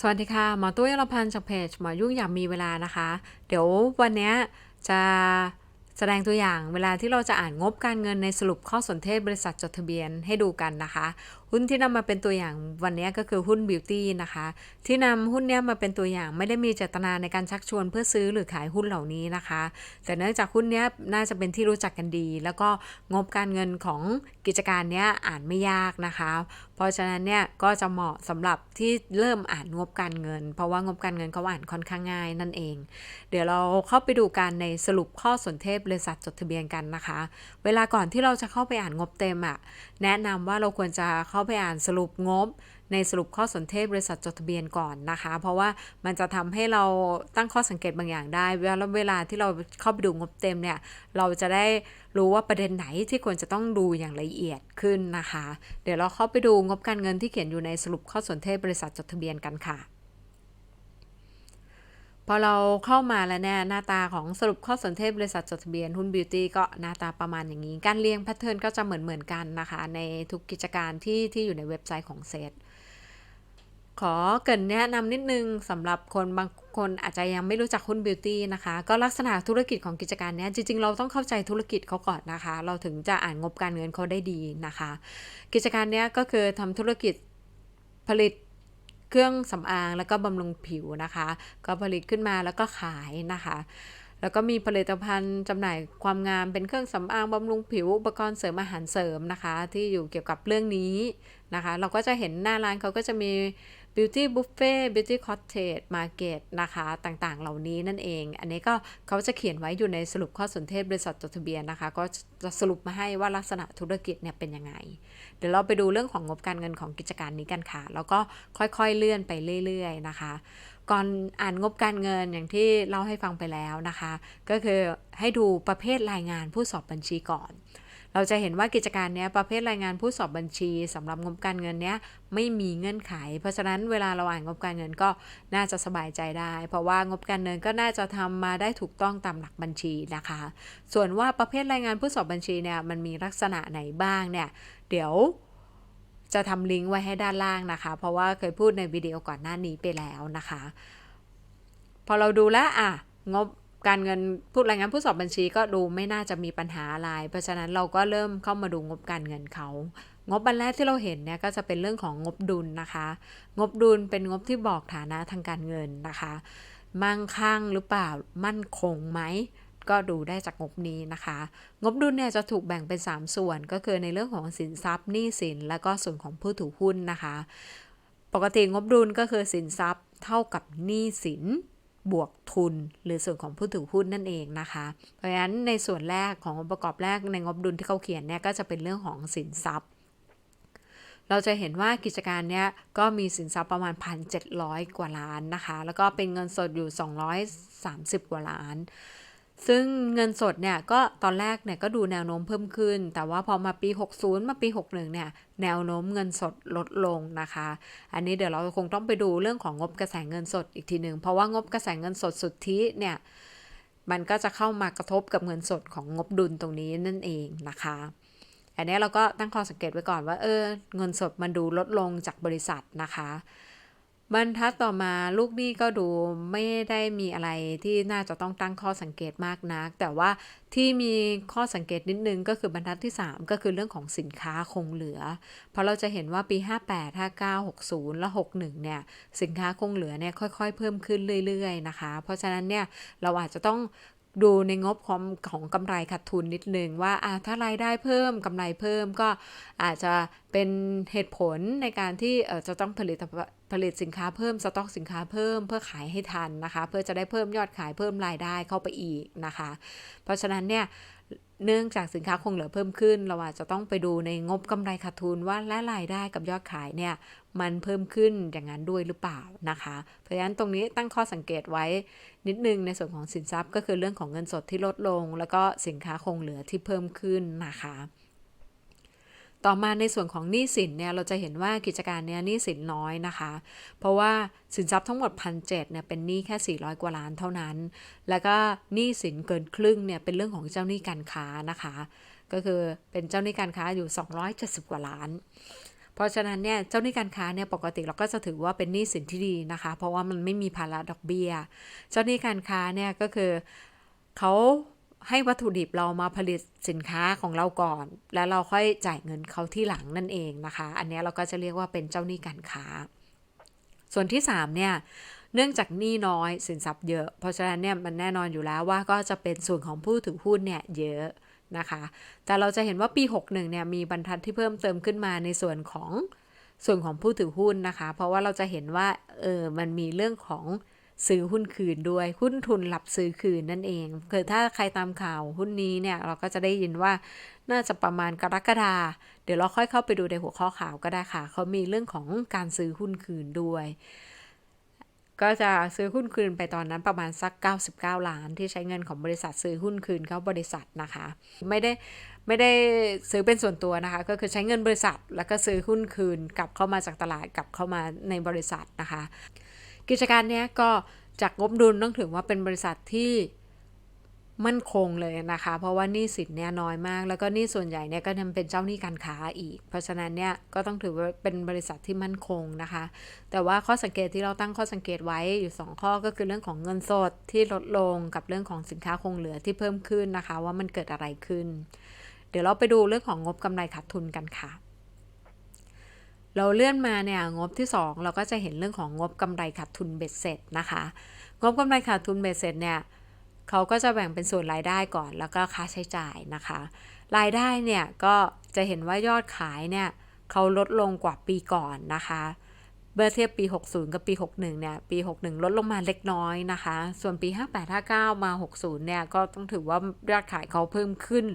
สวัสดีค่ะ หมอตุ้ยรพันธ์จากเพจหมอยุ่งอยากมีเวลานะคะ เดี๋ยววันนี้จะแสดงตัวอย่างเวลาที่เราจะอ่านงบการเงินในสรุปข้อสนเทศบริษัทจดทะเบียนให้ดูกันนะคะหุ้นที่นำมาเป็นตัวอย่างวันนี้ก็คือหุ้นบิวตี้นะคะ ที่นำหุ้นเนี้ยมาเป็นตัวอย่างไม่ได้มีเจตนาในการชักชวนเพื่อซื้อหรือขายหุ้นเหล่านี้นะคะ แต่เนื่องจากหุ้นเนี้ยน่าจะเป็นที่รู้จักกันดี แล้วก็งบการเงินของกิจการเนี้ยอ่านไม่ยากนะคะ เพราะฉะนั้นเนี่ยก็จะเหมาะสำหรับที่เริ่มอ่านงบการเงิน เพราะว่างบการเงินเขาอ่านค่อนข้างง่ายนั่นเอง เดี๋ยวเราเข้าไปดูกันในสรุปข้อสนเทศบริษัทจดทะเบียนกันนะคะ เวลาก่อนที่เราจะเข้าไปอ่านงบเต็มอะ่ะแนะนำว่าเราควรจะเข้าข้าไปอ่านสรุปงบ ในสรุปข้อสนเทศบริษัทจดทะเบียนก่อนนะคะ เพราะว่ามันจะทำให้เราตั้งข้อสังเกตบางอย่างได้แล้วเวลาที่เราเข้าไปดูงบเต็มเนี่ยเราจะได้รู้ว่าประเด็นไหนที่ควรจะต้องดูอย่างละเอียดขึ้นนะคะ เดี๋ยวเราเข้าไปดูงบการเงินที่เขียนอยู่ในสรุปข้อสนเทศบริษัทจดทะเบียนกันค่ะ พอเราเข้ามาแล้วเนี่ยหน้าตาของสรุปข้อสนเทศบริษัทจดทะเบียนหุ้นบิวตี้ก็หน้าตาประมาณอย่างนี้ การเรียงแพทเทิร์นก็จะเหมือนเหมือนกันนะคะ ในทุกกิจการที่ที่อยู่ในเว็บไซต์ของเซตขอเกินแนะนำนิดนึงสำหรับคนบางคนอาจจะยังไม่รู้จักหุ้นบิวตี้นะคะ ก็ลักษณะธุรกิจของกิจการนี้จริง ๆ เราต้องเข้าใจธุรกิจเขาก่อนนะคะ เราถึงจะอ่านงบการเงินเขาได้ดีนะคะ กิจการนี้ก็คือทำธุรกิจผลิต เครื่องสำอางแล้วก็บำรุงผิวนะคะ ก็ผลิตขึ้นมาแล้วก็ขายนะคะแล้วก็มีผลิตภัณฑ์จำหน่ายความงามเป็นเครื่องสำอางบำรุงผิวอุปกรณ์เสริมอาหารเสริมนะคะ ที่อยู่เกี่ยวกับเรื่องนี้นะคะ เราก็จะเห็นหน้าร้านเขาก็จะมี beauty buffet beauty cottage market นะคะต่างๆ เหล่านี้นั่นเอง อันนี้ก็เขาจะเขียนไว้อยู่ในสรุปข้อสนเทศบริษัทจดทะเบียนนะคะ ก็จะสรุปมาให้ว่าลักษณะธุรกิจเนี่ยเป็นยังไง เดี๋ยวเราไปดูเรื่องของงบการเงินของกิจการนี้กันค่ะ แล้วก็ค่อยๆเลื่อนไปเรื่อย ๆ นะคะ ก่อนอ่านงบการเงินอย่างที่เล่าให้ฟังไปแล้วนะคะ ก็คือให้ดูประเภทรายงานผู้สอบบัญชีก่อน เราจะเห็นว่ากิจการเนี้ยประเภทรายงานผู้สอบบัญชีสำหรับงบการเงินเนี้ยไม่มีเงื่อนไข เพราะฉะนั้นเวลาเราอ่านงบการเงินก็น่าจะสบายใจได้ เพราะว่างบการเงินก็น่าจะทำมาได้ถูกต้องตามหลักบัญชีนะคะ ส่วนว่าประเภทรายงานผู้สอบบัญชีเนี่ยมันมีลักษณะไหนบ้างเนี่ยเดี๋ยวจะทำลิงก์ไว้ให้ด้านล่างนะคะ เพราะว่าเคยพูดในวิดีโอก่อนหน้านี้ไปแล้วนะคะ พอเราดูแล้วอะ งบ การเงินผู้รายงานผู้สอบบัญชีก็ดูไม่น่าจะมีปัญหาอะไร เพราะฉะนั้นเราก็เริ่มเข้ามาดูงบการเงินเขา งบบันแรกที่เราเห็นเนี่ยก็จะเป็นเรื่องของงบดุลนะคะ งบดุลเป็นงบที่บอกฐานะทางการเงินนะคะ มั่งคั่งหรือเปล่า มั่นคงไหมก็ดูได้จากงบนี้นะคะ งบดุลเนี่ยจะถูกแบ่งเป็น 3 ส่วนก็คือในเรื่องของสินทรัพย์หนี้สิน และก็ส่วนของผู้ถือหุ้นนะคะ ปกติงบดุลก็คือสินทรัพย์เท่ากับหนี้สิน บวกทุน หรือส่วนของผู้ถือหุ้นนั่นเองนะคะ เพราะฉะนั้นในส่วนแรกขององค์ประกอบแรกในงบดุลที่เขาเขียนเนี่ยก็จะเป็นเรื่องของสินทรัพย์ เราจะเห็นว่ากิจการเนี้ยก็มีสินทรัพย์ประมาณ 1,700 กว่าล้านนะคะ แล้วก็เป็นเงินสดอยู่ 230 กว่าล้าน ซึ่งเงินสดเนี่ยก็ตอนแรกเนี่ยก็ดูแนวโน้มเพิ่มขึ้น แต่ว่าพอมาปี 60 มาปี 61 เนี่ยแนวโน้มเงินสดลดลงนะคะ อันนี้เดี๋ยวเราคงต้องไปดูเรื่องของงบกระแสเงินสดอีกทีหนึ่งเพราะว่างบกระแสเงินสดสุทธิเนี่ยมันก็จะเข้ามากระทบกับเงินสดของงบดุลตรงนี้นั่นเองนะคะ อันนี้เราก็ตั้งข้อสังเกตไว้ก่อนว่าเออเงินสดมันดูลดลงจากบริษัทนะคะ บรรทัดต่อมาลูกหนี้ก็ดูไม่ได้มีอะไรที่น่าจะต้องตั้งข้อสังเกตมากนัก แต่ว่าที่มีข้อสังเกตนิดนึงก็คือบรรทัดที่ 3 ก็คือเรื่องของสินค้าคงเหลือ เพราะเราจะเห็นว่าปี 58 59 60 และ 61 เนี่ย สินค้าคงเหลือเนี่ยค่อยๆ เพิ่มขึ้นเรื่อย ๆ นะคะ เพราะฉะนั้นเนี่ยเราอาจจะต้อง ดูในงบของของกำไรขาดทุนนิดนึงว่าถ้ารายได้เพิ่มกำไรเพิ่มก็อาจจะเป็นเหตุผลในการที่จะต้องผลิตผลิตสินค้าเพิ่มสต็อกสินค้าเพิ่มเพื่อขายให้ทันนะคะ เพื่อจะได้เพิ่มยอดขายเพิ่มรายได้เข้าไปอีกนะคะ เพราะฉะนั้นเนี่ย เนื่องจากสินค้าคงเหลือเพิ่มขึ้น เราอาจจะต้องไปดูในงบกำไรขาดทุนว่าและรายได้กับยอดขายเนี่ยมันเพิ่มขึ้นอย่างนั้นด้วยหรือเปล่านะคะ เพราะฉะนั้นตรงนี้ตั้งข้อสังเกตไว้นิดนึงในส่วนของสินทรัพย์ ก็คือเรื่องของเงินสดที่ลดลง แล้วก็สินค้าคงเหลือที่เพิ่มขึ้นนะคะ ต่อมาในส่วนของหนี้สินเนี่ยเราจะเห็นว่ากิจการเนี้ยหนี้สินน้อยนะคะ เพราะว่าสินทรัพย์ทั้งหมดพันเเนี่ยเป็นหนี้แค่ 400 กว่าล้านเท่านั้น แล้วก็หนี้สินเกินครึ่งเนี่ยเป็นเรื่องของเจ้าหนี้การค้านะคะ ก็คือเป็นเจ้าหนี้การค้าอยู่ 270 กว่าล้าน เพเพราะฉะนั้นเนี่ยเจ้าหนี้การค้าเนี่ยปกติเราก็จะถือว่าเป็นหนี้สินที่ดีนะคะ เพราะว่ามันไม่มีภาระดอกเบี้ย เจ้าหนี้การค้าเนี่ยก็คือเขา ให้วัตถุดิบเรามาผลิตสินค้าของเราก่อน แล้วเราค่อยจ่ายเงินเขาที่หลังนั่นเองนะคะ อันนี้เราก็จะเรียกว่าเป็นเจ้าหนี้การค้า ส่วนที่3เนี่ยเนื่องจากหนี้น้อยสินทรัพย์เยอะ เพราะฉะนั้นเนี่ยมันแน่นอนอยู่แล้วว่าก็จะเป็นส่วนของผู้ถือหุ้นเนี่ยเยอะนะคะ แต่เราจะเห็นว่าปี 61เนี่ยมีบรรทัดที่เพิ่มเติมขึ้นมาในส่วนของส่วนของผู้ถือหุ้นนะคะ เพราะว่าเราจะเห็นว่าเออมันมีเรื่องของ ซื้อหุ้นคืนด้วย หุ้นทุนหลับซื้อคืนนั่นเองคือถ้าใครตามข่าวหุ้นนี้เนี่ยเราก็จะได้ยินว่าน่าจะประมาณกรกฎาเดี๋ยวเราค่อยเข้าไปดูในหัวข้อข่าวก็ได้ค่ะ เขามีเรื่องของการซื้อหุ้นคืนด้วย ก็จะซื้อหุ้นคืนไปตอนนั้นประมาณสัก 99 ล้าน ที่ใช้เงินของบริษัทซื้อหุ้นคืนเข้าบริษัทนะคะ ไม่ได้ไม่ได้ซื้อเป็นส่วนตัวนะคะ ก็คือใช้เงินบริษัท แล้วก็ซื้อหุ้นคืนกลับเข้ามาจากตลาดกลับเข้ามาในบริษัทนะคะ กิจการนี้ก็จากงบดุลต้องถือว่าเป็นบริษัทที่มั่นคงเลยนะคะ เพราะว่านี้สินเนี่ยน้อยมาก แล้วก็นี้ส่วนใหญ่เนี่ยก็ยังเป็นเจ้าหนี้การค้าอีก เพราะฉะนั้นเนี่ยก็ต้องถือว่าเป็นบริษัทที่มั่นคงนะคะ แต่ว่าข้อสังเกตที่เราตั้งข้อสังเกตไว้อยู่ 2 ข้อก็คือเรื่องของเงินสดที่ลดลงกับเรื่องของสินค้าคงเหลือที่เพิ่มขึ้นนะคะ ว่ามันเกิดอะไรขึ้น เดี๋ยวเราไปดูเรื่องของงบกำไรขาดทุนกันค่ะ เราเลื่อนมาเนี่ยงบที่ 2 เราก็จะเห็นเรื่องของงบกำไรขาดทุนเบ็ดเสร็จนะคะ งบกำไรขาดทุนเบ็ดเสร็จเนี่ยเขาก็จะแบ่งเป็นส่วนรายได้ก่อนแล้วก็ค่าใช้จ่ายนะคะ รายได้เนี่ยก็จะเห็นว่ายอดขายเนี่ยเขาลดลงกว่าปีก่อนนะคะเมื่อเทียบปี 60 กับปี 61 เนี่ย ปี 61 ลดลงมาเล็กน้อยนะคะ ส่วนปี 58 59 มา 60 เนี่ย ก็ต้องถือว่ายอดขายเขาเพิ่มขึ้น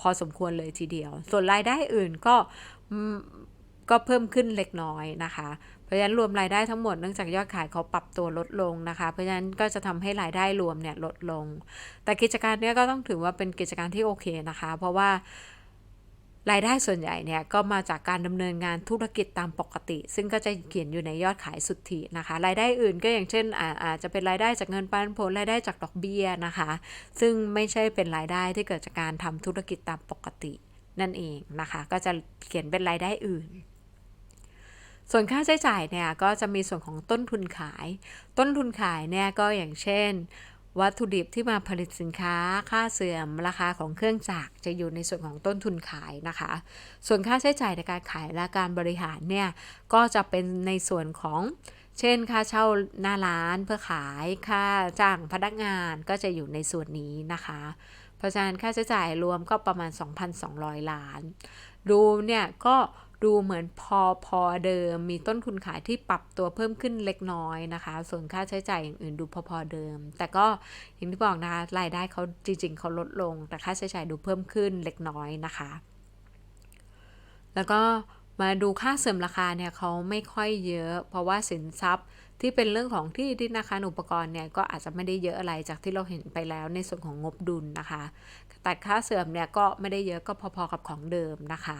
พอสมควรเลยทีเดียว ส่วนรายได้อื่นก็ ก็เพิ่มขึ้นเล็กน้อยนะคะ เพราะฉะนั้นรวมรายได้ทั้งหมดเนื่องจากยอดขายเขาปรับตัวลดลงนะคะ เพราะฉะนั้นก็จะทำให้รายได้รวมเนี่ยลดลง แต่กิจการเนี้ยก็ต้องถือว่าเป็นกิจการที่โอเคนะคะ เพราะว่ารายได้ส่วนใหญ่เนี่ยก็มาจากการดำเนินงานธุรกิจตามปกติ ซึ่งก็จะเขียนอยู่ในยอดขายสุทธินะคะ รายได้อื่นก็อย่างเช่นอาจจะเป็นรายได้จากเงินปันผลรายได้จากดอกเบี้ยนะคะ ซึ่งไม่ใช่เป็นรายได้ที่เกิดจากการทำธุรกิจตามปกตินั่นเองนะคะ ก็จะเขียนเป็นรายได้อื่น ส่วนค่าใช้จ่ายเนี่ยก็จะมีส่วนของต้นทุนขาย ต้นทุนขายเนี่ยก็อย่างเช่น วัตถุดิบที่มาผลิตสินค้า ค่าเสื่อมราคาของเครื่องจักรจะอยู่ในส่วนของต้นทุนขายนะคะ ส่วนค่าใช้จ่ายในการขายและการบริหารเนี่ยก็จะเป็นในส่วนของเช่น ค่าเช่าหน้าร้านเพื่อขายค่าจ้างพนักงานก็จะอยู่ในส่วนนี้นะคะ เพราะฉะนั้นค่าใช้จ่ายรวมก็ประมาณ 2,200 ล้าน ดูเนี่ยก็ ดูเหมือนพอพอเดิม มีต้นทุนขายที่ปรับตัวเพิ่มขึ้นเล็กน้อยนะคะ ส่วนค่าใช้จ่ายอย่างอื่นดูพอพอเดิม แต่ก็อย่างที่บอกนะคะรายได้เขาจริง ๆเขาลดลง แต่ค่าใช้จ่ายดูเพิ่มขึ้นเล็กน้อยนะคะ แล้วก็มาดูค่าเสริมราคาเนี่ยเขาไม่ค่อยเยอะ เพราะว่าสินทรัพย์ที่เป็นเรื่องของที่ดินอาคารอุปกรณ์เนี่ยก็อาจจะไม่ได้เยอะอะไรจากที่เราเห็นไปแล้วในส่วนของงบดุลนะคะ แต่ค่าเสื่อมเนี่ยก็ไม่ได้เยอะก็พอๆกับของเดิมนะคะ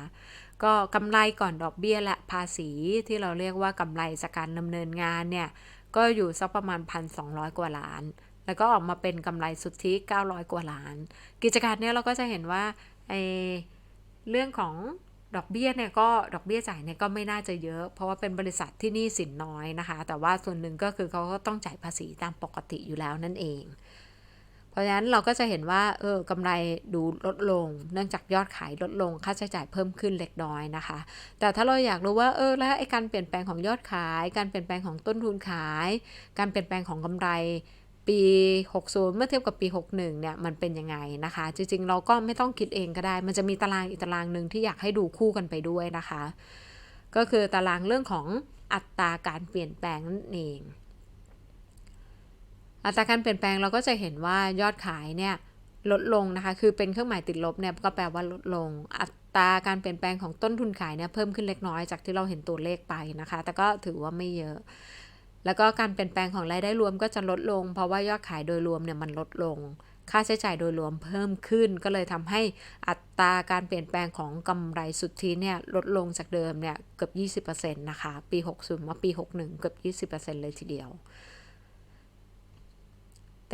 ก็กำไรก่อนดอกเบี้ยและภาษีที่เราเรียกว่ากำไรจากการดำเนินงานเนี่ย ก็อยู่สักประมาณ 1,200 กว่าล้าน แล้วก็ออกมาเป็นกำไรสุทธิ 900 กว่าล้าน กิจการเนี้ยเราก็จะเห็นว่าไอเรื่องของดอกเบี้ยเนี่ยก็ดอกเบี้ยจ่ายเนี่ยก็ไม่น่าจะเยอะ เพราะว่าเป็นบริษัทที่นี่สินน้อยนะคะ แต่ว่าส่วนหนึ่งก็คือเขาก็ต้องจ่ายภาษีตามปกติอยู่แล้วนั่นเอง เพราะฉะนั้นเราก็จะเห็นว่าเออกำไรดูลดลง เนื่องจากยอดขายลดลงค่าใช้จ่ายเพิ่มขึ้นเล็กน้อยนะคะ แต่ถ้าเราอยากรู้ว่าเออแล้วไอ้การเปลี่ยนแปลงของยอดขาย การเปลี่ยนแปลงของต้นทุนขาย การเปลี่ยนแปลงของกำไรปี 60 เมื่อเทียบกับปี 61 เนี่ย มันเป็นยังไงนะคะ จริง ๆ เราก็ไม่ต้องคิดเองก็ได้ มันจะมีตารางอีกตารางหนึ่งที่อยากให้ดูคู่กันไปด้วยนะคะ ก็คือตารางเรื่องของอัตราการเปลี่ยนแปลงนั่นเอง อัตราการเปลี่ยนแปลงเราก็จะเห็นว่ายอดขายเนี่ยลดลงนะคะ คือเป็นเครื่องหมายติดลบเนี่ยก็แปลว่าลดลง อัตราการเปลี่ยนแปลงของต้นทุนขายเนี่ยเพิ่มขึ้นเล็กน้อยจากที่เราเห็นตัวเลขไปนะคะ แต่ก็ถือว่าไม่เยอะ แล้วก็การเปลี่ยนแปลงของรายได้รวมก็จะลดลง เพราะว่ายอดขายโดยรวมเนี่ยมันลดลง ค่าใช้จ่ายโดยรวมเพิ่มขึ้น ก็เลยทำให้อัตราการเปลี่ยนแปลงของกำไรสุทธิเนี่ยลดลงจากเดิมเนี่ยเกือบ 20%นะคะ ปี 60 มาปี 61 เกือบ 20%เลยทีเดียว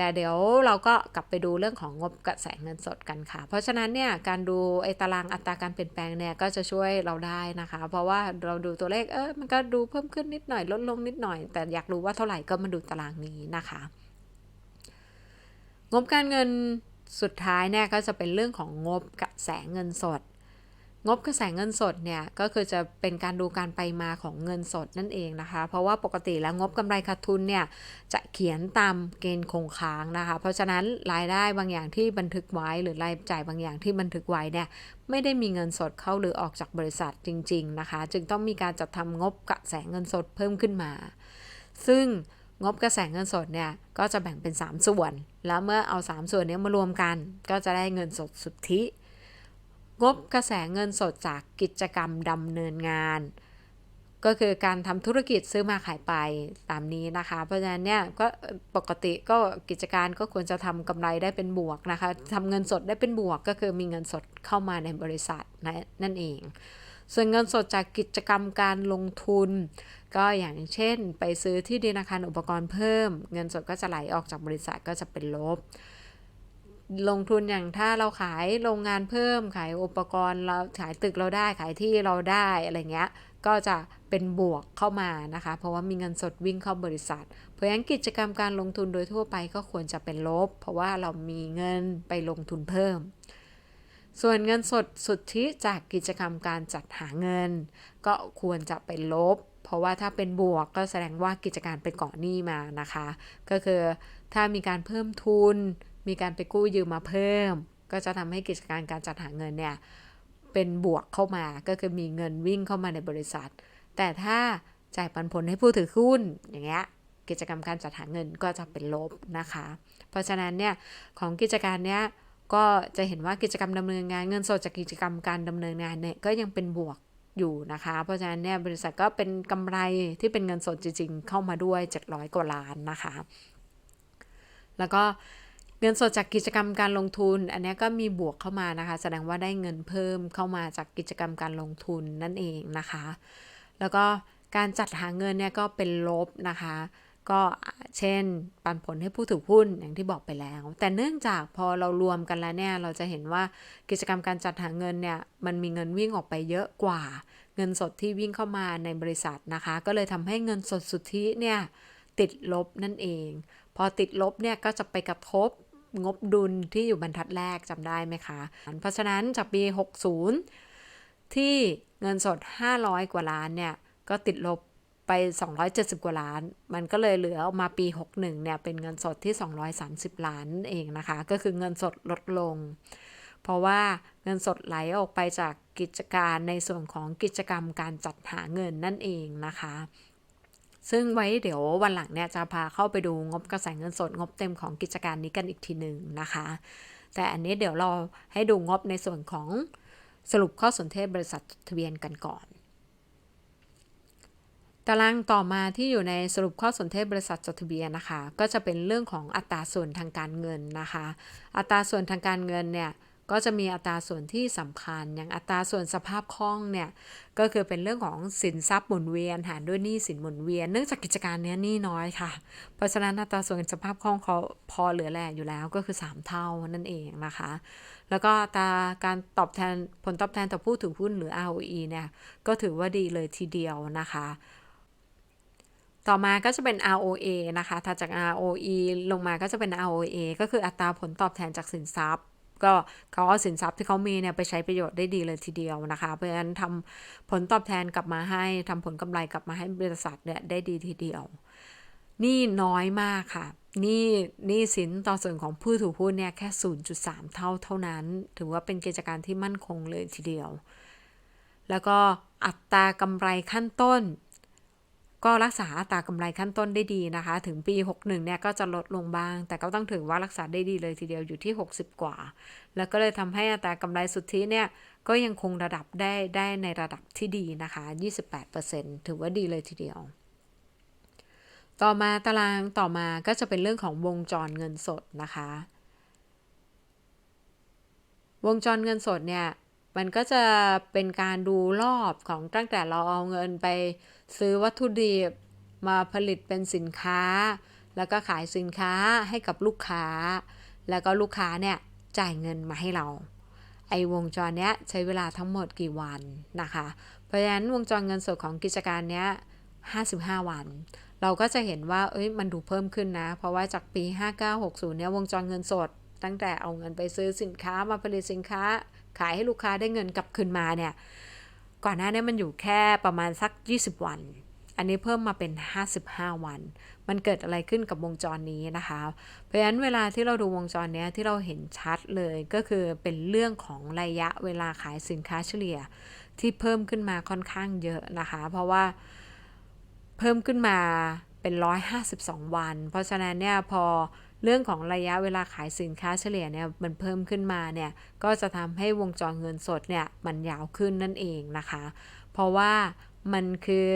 แต่เดี๋ยวเราก็กลับไปดูเรื่องของงบกระแสเงินสดกันค่ะ เพราะฉะนั้นเนี่ยการดูไอ้ตารางอัตราการเปลี่ยนแปลงเนี่ยก็จะช่วยเราได้นะคะ เพราะว่าเราดูตัวเลขเออมันก็ดูเพิ่มขึ้นนิดหน่อยลดลงนิดหน่อย แต่อยากรู้ว่าเท่าไหร่ก็มาดูตารางนี้นะคะ งบการเงินสุดท้ายเนี่ยก็จะเป็นเรื่องของงบกระแสเงินสด งบกระแสเงินสดเนี่ยก็คือจะเป็นการดูการไปมาของเงินสดนั่นเองนะคะ เพราะว่าปกติแล้วงบกำไรขาดทุนเนี่ยจะเขียนตามเกณฑ์คงค้างนะคะ เพราะฉะนั้นรายได้บางอย่างที่บันทึกไว้หรือรายจ่ายบางอย่างที่บันทึกไว้เนี่ยไม่ได้มีเงินสดเข้าหรือออกจากบริษัทจริง ๆนะคะ จึงต้องมีการจัดทำงบกระแสเงินสดเพิ่มขึ้นมา ซึ่งงบกระแสเงินสดเนี่ยก็จะแบ่งเป็น 3 ส่วน แล้วเมื่อเอา 3 ส่วนนี้มารวมกัน ก็จะได้เงินสดสุทธิ งบกระแสเงินสดจากกิจกรรมดำเนินงาน ก็คือการทำธุรกิจซื้อมาขายไปตามนี้นะคะ เพราะฉะนั้นเนี่ยก็ปกติก็กิจการก็ควรจะทำกำไรได้เป็นบวกนะคะทำเงินสดได้เป็นบวกก็คือมีเงินสดเข้ามาในบริษัทนั่นเอง ส่วนเงินสดจากกิจกรรมการลงทุน ก็อย่างเช่น ไปซื้อที่ดินอาคารอุปกรณ์เพิ่ม เงินสดก็จะไหลออกจากบริษัทก็จะเป็นลบ ลงทุนอย่างถ้าเราขายโรงงานเพิ่ม ขายอุปกรณ์เราขายตึกเราได้ขายที่เราได้อะไรเงี้ย ก็จะเป็นบวกเข้ามานะคะ เพราะว่ามีเงินสดวิ่งเข้าบริษัท เพราะฉะนั้นกิจกรรมการลงทุนโดยทั่วไปก็ควรจะเป็นลบ เพราะว่าเรามีเงินไปลงทุนเพิ่ม ส่วนเงินสดสุทธิจากกิจกรรมการจัดหาเงิน ก็ควรจะเป็นลบ เพราะว่าถ้าเป็นบวกก็แสดงว่ากิจการไปก่อหนี้มานะคะ ก็คือถ้ามีการเพิ่มทุน มีการไปกู้ยืมมาเพิ่ม ก็จะทำให้กิจการการจัดหาเงินเนี่ยเป็นบวกเข้ามาก็คือมีเงินวิ่งเข้ามาในบริษัท แต่ถ้าจ่ายปันผลให้ผู้ถือหุ้นอย่างเงี้ยกิจกรรมการจัดหาเงินก็จะเป็นลบนะคะ เพราะฉะนั้นเนี่ยของกิจการเนี้ยก็จะเห็นว่ากิจกรรมดำเนินงานเงินสดจากกิจกรรมการดำเนินงานเนี่ยก็ยังเป็นบวกอยู่นะคะ เพราะฉะนั้นเนี่ยบริษัทก็เป็นกำไรที่เป็นเงินสดจริงๆ เข้ามาด้วย 700 กว่าล้านนะคะ แล้วก็ เงินสดจากกิจกรรมการลงทุน อันนี้ก็มีบวกเข้ามานะคะ แสดงว่าได้เงินเพิ่มเข้ามาจากกิจกรรมการลงทุนนั่นเองนะคะ แล้วก็การจัดหาเงินเนี่ยก็เป็นลบนะคะ ก็เช่นปันผลให้ผู้ถือหุ้นอย่างที่บอกไปแล้ว แต่เนื่องจากพอเรารวมกันแล้วเนี่ยเราจะเห็นว่ากิจกรรมการจัดหาเงินเนี่ยมันมีเงินวิ่งออกไปเยอะกว่า เงินสดที่วิ่งเข้ามาในบริษัทนะคะ ก็เลยทำให้เงินสดสุทธิเนี่ยติดลบนั่นเอง พอติดลบเนี่ยก็จะไปกระทบ งบดุลที่อยู่บรรทัดแรกจำได้ไหมคะ เพราะฉะนั้นจากปี 60 ที่เงินสด 500 กว่าล้านเนี่ย ก็ติดลบไป 270 กว่าล้าน มันก็เลยเหลือออกมาปี 61 เนี่ย เป็นเงินสดที่ 230 ล้านเองนะคะ ก็คือเงินสดลดลง เพราะว่าเงินสดไหลออกไปจากกิจการในส่วนของกิจกรรมการจัดหาเงินนั่นเองนะคะ ซึ่งไว้เดี๋ยววันหลังเนี่ยจะพาเข้าไปดูงบกระแสเงินสดงบเต็มของกิจการนี้กันอีกทีหนึ่งนะคะ แต่อันนี้เดี๋ยวเราให้ดูงบในส่วนของสรุปข้อสนเทศบริษัททะเบียนกันก่อนตารางต่อมาที่อยู่ในสรุปข้อสนเทศบริษัทจดทะเบียนนะคะ ก็จะเป็นเรื่องของอัตราส่วนทางการเงินนะคะ อัตราส่วนทางการเงินเนี่ย ก็จะมีอัตราส่วนที่สำคัญ อย่างอัตราส่วนสภาพคล่องเนี่ย ก็คือเป็นเรื่องของสินทรัพย์หมุนเวียนหารด้วยหนี้สินหมุนเวียน เนื่องจากกิจการเนี้ยหนี้น้อยค่ะ เพราะฉะนั้นอัตราส่วนสภาพคล่องเขาพอเหลือแหล่อยู่แล้วก็คือ 3 เท่านั่นเองนะคะ แล้วก็ตาการตอบแทนผลตอบแทนต่อผู้ถือหุ้นหรือ ROE เนี่ยก็ถือว่าดีเลยทีเดียวนะคะต่อมาก็จะเป็น ROA นะคะ ถ้าจาก ROE ลงมาก็จะเป็น ROA ก็คืออัตราผลตอบแทนจากสินทรัพย์ ก็เขาเอาสินทรัพย์ที่เขามีเนี่ยไปใช้ประโยชน์ได้ดีเลยทีเดียวนะคะ เพราะฉะนั้นทำผลตอบแทนกลับมาให้ทำผลกำไรกลับมาให้บริษัทเนี่ยได้ดีทีเดียวนี่น้อยมากค่ะนี่นี่สินต่อส่วนของผู้ถือหุ้นเนี่ยแค่ 0.3 เท่าเท่านั้น ถือว่าเป็นกิจการที่มั่นคงเลยทีเดียว แล้วก็อัตรากำไรขั้นต้น ก็รักษาอัตรากำไรขั้นต้นได้ดีนะคะ ถึงปี 61 เนี่ยก็จะลดลงบ้าง แต่ก็ต้องถือว่ารักษาได้ดีเลยทีเดียวอยู่ที่ 60 กว่า แล้วก็เลยทำให้อัตรากำไรสุทธิเนี่ยก็ยังคงระดับได้ได้ในระดับที่ดีนะคะ 28%ถือว่าดีเลยทีเดียว ต่อมาตารางต่อมาก็จะเป็นเรื่องของวงจรเงินสดนะคะ วงจรเงินสดเนี่ย มันก็จะเป็นการดูรอบของตั้งแต่เราเอาเงินไปซื้อวัตถุดิบมาผลิตเป็นสินค้า แล้วก็ขายสินค้าให้กับลูกค้า แล้วก็ลูกค้าเนี่ยจ่ายเงินมาให้เรา ไอ้วงจรเนี้ยใช้เวลาทั้งหมดกี่วันนะคะ เพราะฉะนั้นวงจรเงินสดของกิจการเนี้ย55 วัน เราก็จะเห็นว่าเอ้ยมันดูเพิ่มขึ้นนะ เพราะว่าจากปี 5960เนี่ยวงจรเงินสด ตั้งแต่เอาเงินไปซื้อสินค้ามาผลิตสินค้า ขายให้ลูกค้าได้เงินกลับคืนมาเนี่ยก่อนหน้านี้มันอยู่แค่ประมาณสัก 20 วัน อันนี้เพิ่มมาเป็น 55 วัน มันเกิดอะไรขึ้นกับวงจรนี้นะคะ เพราะฉะนั้นเวลาที่เราดูวงจรนี้ที่เราเห็นชัดเลยก็คือเป็นเรื่องของระยะเวลาขายสินค้าเฉลี่ยที่เพิ่มขึ้นมาค่อนข้างเยอะนะคะ เพราะว่าเพิ่มขึ้นมาเป็น 152 วัน เพราะฉะนั้นเนี่ยพอ เรื่องของระยะเวลาขายสินค้าเฉลี่ยเนี่ยมันเพิ่มขึ้นมาเนี่ยก็จะทำให้วงจรเงินสดเนี่ยมันยาวขึ้นนั่นเองนะคะ เพราะว่ามันคือ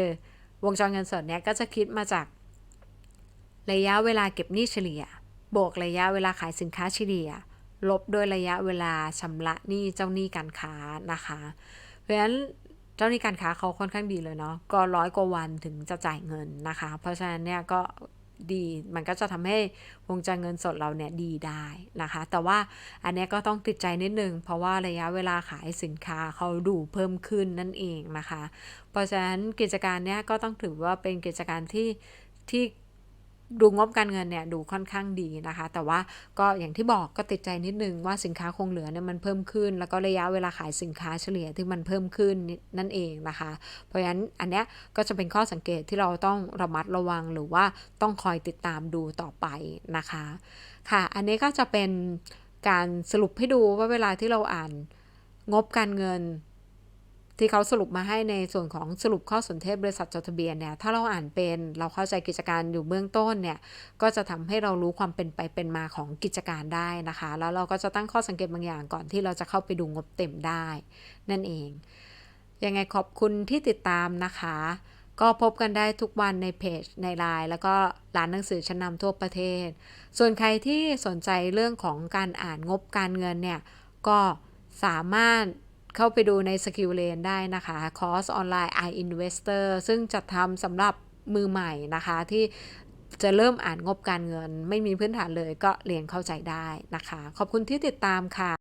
วงจรเงินสดเนี่ยก็จะคิดมาจาก ระยะเวลาเก็บหนี้เฉลี่ย บวกระยะเวลาขายสินค้าเฉลี่ย ลบด้วยระยะเวลาชำระหนี้เจ้าหนี้การค้านะคะ เพราะฉะนั้นเจ้าหนี้การค้าเขาค่อนข้างดีเลยเนาะก็ร้อยกว่าวันถึงจะจ่ายเงินนะคะ เพราะฉะนั้นเนี่ยก็ ดี มันก็จะทำให้วงจรเงินสดเราเนี่ยดีได้นะคะ แต่ว่าอันนี้ก็ต้องติดใจนิดนึง เพราะว่าระยะเวลาขายสินค้าเขาดูเพิ่มขึ้นนั่นเองนะคะ เพราะฉะนั้นกิจการเนี้ยก็ต้องถือว่าเป็นกิจการที่ที่ ดูงบการเงินเนี่ยดูค่อนข้างดีนะคะ แต่ว่าก็อย่างที่บอกก็ติดใจนิดนึงว่าสินค้าคงเหลือเนี่ยมันเพิ่มขึ้น แล้วก็ระยะเวลาขายสินค้าเฉลี่ยที่มันเพิ่มขึ้นนั่นเองนะคะ เพราะฉะนั้นอันเนี้ยก็จะเป็นข้อสังเกตที่เราต้องระมัดระวังหรือว่าต้องคอยติดตามดูต่อไปนะคะค่ะ อันนี้ก็จะเป็นการสรุปให้ดูว่าเวลาที่เราอ่านงบการเงิน ที่เขาสรุปมาให้ในส่วนของสรุปข้อสนเทศบริษัทจดทะเบียนเนี่ยถ้าเราอ่านเป็นเราเข้าใจกิจการอยู่เบื้องต้นเนี่ยก็จะทำให้เรารู้ความเป็นไปเป็นมาของกิจการได้นะคะ แล้วเราก็จะตั้งข้อสังเกตบางอย่างก่อนที่เราจะเข้าไปดูงบเต็มได้ นั่นเองยังไงขอบคุณที่ติดตามนะคะ ก็พบกันได้ทุกวันในเพจในไลน์แล้วก็ร้านหนังสือชั้นนำทั่วประเทศ ส่วนใครที่สนใจเรื่องของการอ่านงบการเงินเนี่ยก็สามารถ เข้าไปดูในสกิลเลนได้นะคะคอร์สออนไลน์ iInvestor ซึ่งจัดทำสำหรับมือใหม่นะคะที่จะเริ่มอ่านงบการเงิน ไม่มีพื้นฐานเลยก็เรียนเข้าใจได้นะคะ ขอบคุณที่ติดตามค่ะ